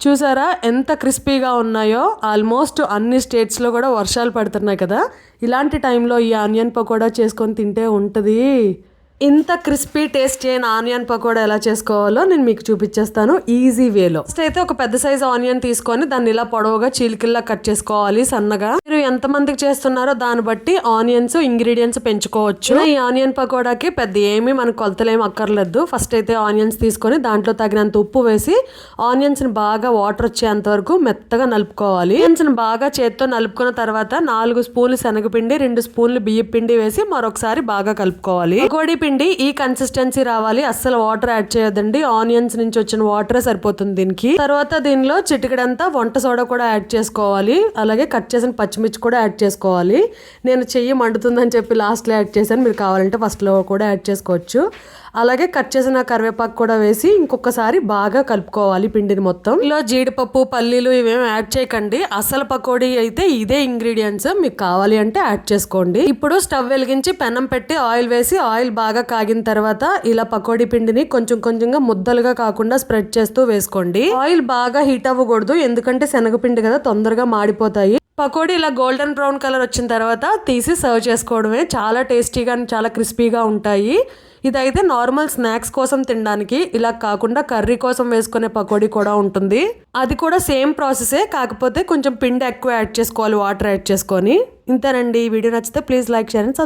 చూసారా ఎంత క్రిస్పీగా ఉన్నాయో? ఆల్మోస్ట్ అన్ని స్టేట్స్లో కూడా వర్షాలు పడుతున్నాయి కదా. ఇలాంటి టైంలో ఈ ఆనియన్ పకోడా చేసుకొని తింటే ఉంటుంది. ఇంత క్రిస్పీ టేస్ట్ అయిన ఆనియన్ పకోడా ఎలా చేసుకోవాలో నేను మీకు చూపించేస్తాను ఈజీ వేలో. ఫస్ట్ అయితే ఒక పెద్ద సైజ్ ఆనియన్ తీసుకొని దాన్ని ఇలా పొడవుగా చీలికిల్లా కట్ చేసుకోవాలి సన్నగా. ఎంతమందికి ఎంత మందికి చేస్తున్నారో దాన్ని బట్టి ఆనియన్స్ ఇంగ్రీడియంట్స్ పెంచుకోవచ్చు. ఈ ఆనియన్ పకోడాకి పెద్ద ఏమీ మనకు కొలతలేం అక్కర్లేదు. ఫస్ట్ అయితే ఆనియన్స్ తీసుకొని దాంట్లో తగినంత ఉప్పు వేసి ఆనియన్స్ని బాగా వాటర్ వచ్చేంత వరకు మెత్తగా నలుపుకోవాలి. ఆనియన్స్ని బాగా చేత్తో నలుపుకున్న తర్వాత నాలుగు స్పూన్లు శనగపిండి రెండు స్పూన్లు బియ్యం పిండి వేసి మరొకసారి బాగా కలుపుకోవాలి. పకోడీ పిండి ఈ కన్సిస్టెన్సీ రావాలి. అస్సలు వాటర్ యాడ్ చేయొద్దండి. ఆనియన్స్ నుంచి వచ్చిన వాటరే సరిపోతుంది దీనికి. తర్వాత దీనిలో చిటికడంతా వంట సోడా కూడా యాడ్ చేసుకోవాలి. అలాగే కట్ చేసిన పచ్చిమిర్చి కూడా యాడ్ చేసుకోవాలి. నేను చెయ్యి మండుతుందని చెప్పి లాస్ట్లో యాడ్ చేశాను. మీరు కావాలంటే ఫస్ట్లో కూడా యాడ్ చేసుకోవచ్చు. అలాగే కట్ చేసిన కరివేపాకు కూడా వేసి ఇంకొకసారి బాగా కలుపుకోవాలి పిండిని మొత్తం. ఇలా జీడిపప్పు పల్లీలు ఇవేమి యాడ్ చేయకండి. అసలు పకోడీ అయితే ఇదే ఇంగ్రీడియంట్స్ మీకు కావాలి అంటే యాడ్ చేసుకోండి. ఇప్పుడు స్టవ్ వెలిగించి పెనం పెట్టి ఆయిల్ వేసి ఆయిల్ బాగా కాగిన తర్వాత ఇలా పకోడీ పిండిని కొంచెం కొంచెంగా ముద్దలుగా కాకుండా స్ప్రెడ్ చేస్తూ వేసుకోండి. ఆయిల్ బాగా హీట్ అవ్వకూడదు. ఎందుకంటే శనగపిండి కదా తొందరగా మాడిపోతాయి. పకోడీ ఇలా గోల్డెన్ బ్రౌన్ కలర్ వచ్చిన తర్వాత తీసి సర్వ్ చేసుకోవడమే చాలా టేస్టీగా చాలా క్రిస్పీగా ఉంటాయి. ఇదైతే నార్మల్ స్నాక్స్ కోసం తినడానికి ఇలా కాకుండా కర్రీ కోసం వేసుకునే పకోడీ కూడా ఉంటుంది. అది కూడా సేమ్ ప్రాసెసే కాకపోతే కొంచెం పిండి ఎక్కువ యాడ్ చేసుకోవాలి వాటర్ యాడ్ చేసుకొని. ఇంతేనండి. ఈ వీడియో నచ్చితే ప్లీజ్ లైక్ షేర్ అండ్